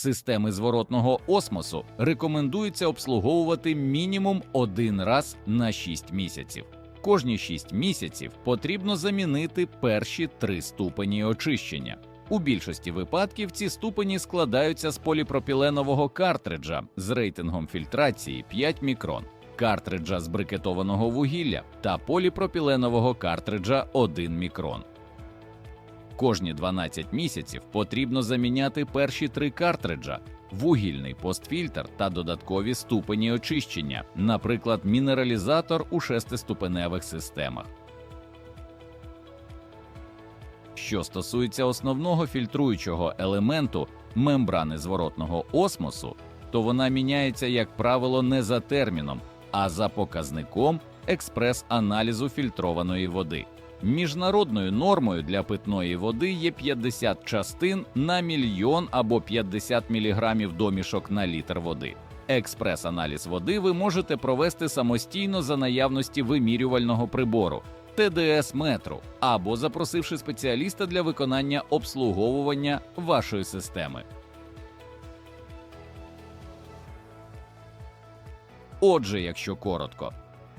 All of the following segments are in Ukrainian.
Системи зворотного осмосу рекомендується обслуговувати мінімум один раз на 6 місяців. Кожні 6 місяців потрібно замінити перші три ступені очищення. У більшості випадків ці ступені складаються з поліпропіленового картриджа з рейтингом фільтрації 5 мікрон, картриджа з брикетованого вугілля та поліпропіленового картриджа 1 мікрон. Кожні 12 місяців потрібно заміняти перші три картриджа, вугільний постфільтр та додаткові ступені очищення, наприклад, мінералізатор у шестиступеневих системах. Що стосується основного фільтруючого елементу мембрани зворотного осмосу, то вона міняється, як правило, не за терміном, а за показником експрес-аналізу фільтрованої води. Міжнародною нормою для питної води є 50 частин на мільйон або 50 мг домішок на літр води. Експрес-аналіз води ви можете провести самостійно за наявності вимірювального прибору ТДС метру або запросивши спеціаліста для виконання обслуговування вашої системи. Отже, якщо коротко,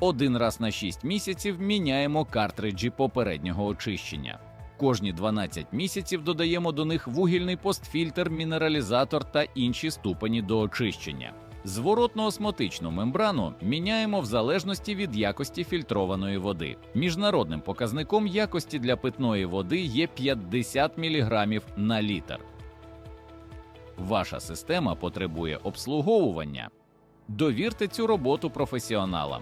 один раз на 6 місяців міняємо картриджі попереднього очищення. Кожні 12 місяців додаємо до них вугільний постфільтр, мінералізатор та інші ступені до очищення. Зворотно-осмотичну мембрану міняємо в залежності від якості фільтрованої води. Міжнародним показником якості для питної води є 50 мг на літр. Ваша система потребує обслуговування. Довірте цю роботу професіоналам.